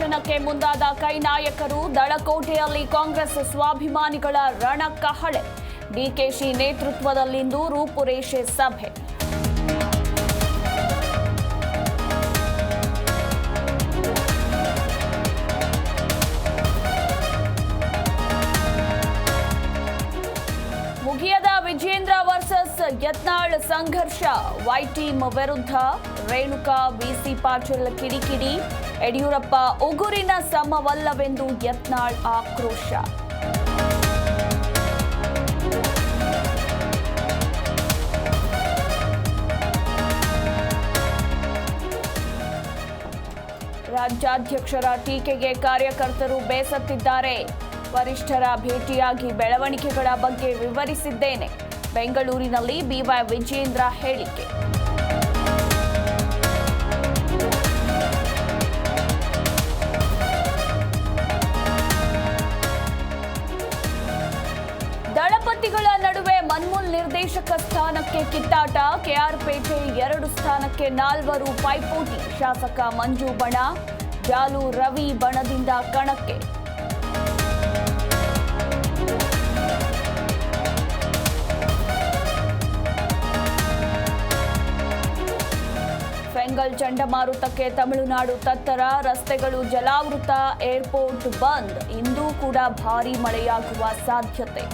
ಪಲಾಯನಕ್ಕೆ ಮುಂದಾದ ಕೈ ನಾಯಕರು ದಳಕೋಟೆಯಲ್ಲಿ ಕಾಂಗ್ರೆಸ್ ಸ್ವಾಭಿಮಾನಿಗಳ ರಣಕಹಳೆ. ಡಿಕೆಶಿ ನೇತೃತ್ವದಲ್ಲಿಂದು ರೂಪುರೇಷೆ ಸಭೆ. ಮುಗಿಯದ ವಿಜೇಂದ್ರ ವರ್ಸಸ್ ಯತ್ನಾಳ್ ಸಂಘರ್ಷ. ವೈ ಟೀಮ್ ವಿರುದ್ಧ ರೇಣುಕಾ ಬಿಸಿ ಪಾಟೀಲ್ ಕಿಡಿಕಿಡಿ. ಯಡಿಯೂರಪ್ಪ ಉಗುರಿನ ಸಮವಲ್ಲವೆಂದು ಯತ್ನಾಳ್ ಆಕ್ರೋಶ. ರಾಜ್ಯಾಧ್ಯಕ್ಷರ ಟೀಕೆಗೆ ಕಾರ್ಯಕರ್ತರು ಬೇಸತ್ತಿದ್ದಾರೆ. ವರಿಷ್ಠರ ಭೇಟಿಯಾಗಿ ಬೆಳವಣಿಗೆಗಳ ಬಗ್ಗೆ ವಿವರಿಸಿದ್ದೇನೆ. ಬೆಂಗಳೂರಿನಲ್ಲಿ ಬಿವೈ ವಿಜೇಂದ್ರ ಹೇಳಿಕೆ. ದಳಪತಿಗಳ ನಡುವೆ ಮನ್ಮೂಲ್ ನಿರ್ದೇಶಕ ಸ್ಥಾನಕ್ಕೆ ಕಿತ್ತಾಟ. ಕೆಆರ್ಪೇಟೆ ಎರಡು ಸ್ಥಾನಕ್ಕೆ ನಾಲ್ವರು ಪೈಪೋಟಿ. ಶಾಸಕ ಮಂಜು ಬಣ, ಜಾಲು ರವಿ ಬಣದಿಂದ ಕಣಕ್ಕೆ. ಫೆಂಗಲ್ ಚಂಡಮಾರುತಕ್ಕೆ ತಮಿಳುನಾಡು ತತ್ತರ ರಸ್ತೆಗಳು ಜಲಾವೃತ ಏರ್ಪೋರ್ಟ್ ಬಂದ್. ಇಂದೂ ಕೂಡ ಭಾರೀ ಮಳೆಯಾಗುವ ಸಾಧ್ಯತೆ.